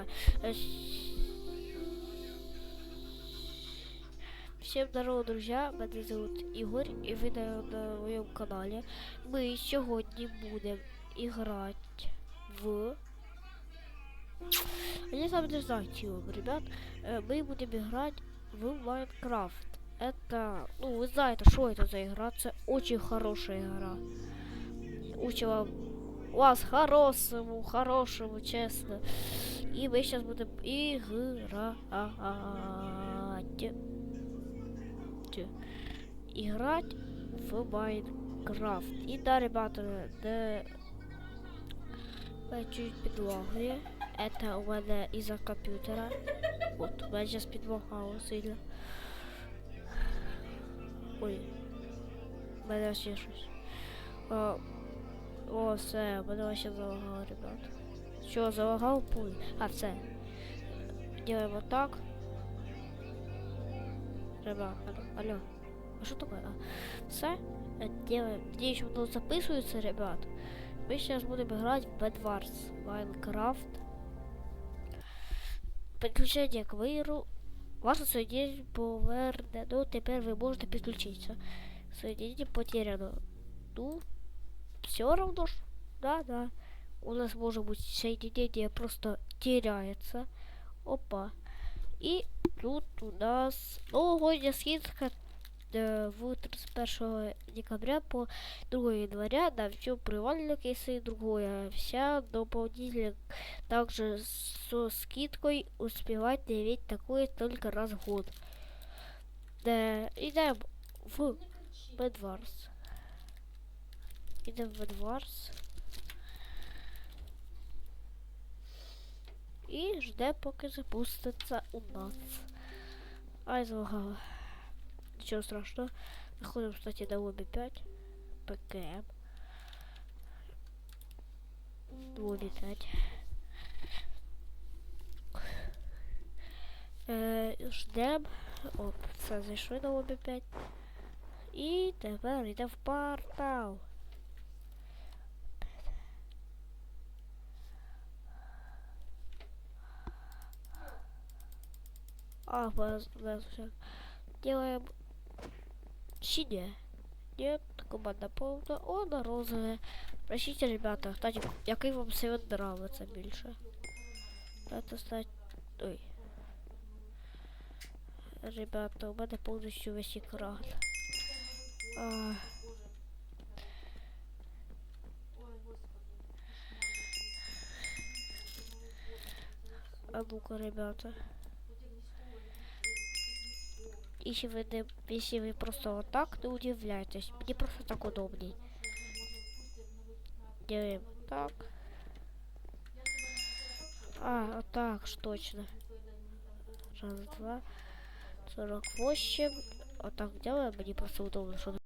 отдыхай. Э, с- Всем здорово, друзья! Мене зовут Ігор, і ви на, на моєму каналі. Ми сьогодні будемо грати в. А Я сам не знаю, чего, ребят. Э, Мы будем играть в Майнкрафт. Это, ну, вы знаете, что это за игра. Это очень хорошая игра. Учу вам вас хорошему, хорошему, честно. И мы сейчас будем играть. Играть в Майнкрафт. И да, ребята, да, чуть підлагує. Это у мене із-за комп'ютера. От, у мене зараз підлагало сильно. Ой. У мене ще щось. А, о, все, у мене вообще залагало, ребят. Що, залагав пуль? А, все. Делаем вот так. Ребят, алло. А что такое? А, все. Делаем. Надеюсь, воно записуется, ребят. Мы сейчас будем играть в Bedwars Minecraft. Підключення к миру. Ваше соединение повернено. Тепер ви можете підключитися. Соединение потеряно. Ну, все равно ж. Да, да. У нас может быть соединение просто теряется. Опа. И тут у нас новогодняя скидка э, в 31 декабря по 2 января на все привальные кейсы и другое. Вся дополнительно также со скидкой успевать иметь такое только раз в год. Да, идем в Bedwars. Идем в Bedwars. І жде, поки запуститься у нас. Ай, залагало. Ничего страшного. Заходим, кстати, на лобби 5. ПКМ. Лобби 5. Е, ждем. О, все, зайшли на лобі 5. І тепер йде в портал. А, всех. Делаем синее. Нет, команда полная. О, на розовое. Прощите, ребята. Кстати, який вам совет нравится більше? Это стать... Ой. Ребята, у мене повністю весь екран. А... А ну-ка, ребята. Если вы, если вы просто вот так, не удивляйтесь. Мне просто так удобней. Делаем так. А, так, ж точно. Раз, два, сорок восемь. Вот так делаем, мне просто удобно, чтобы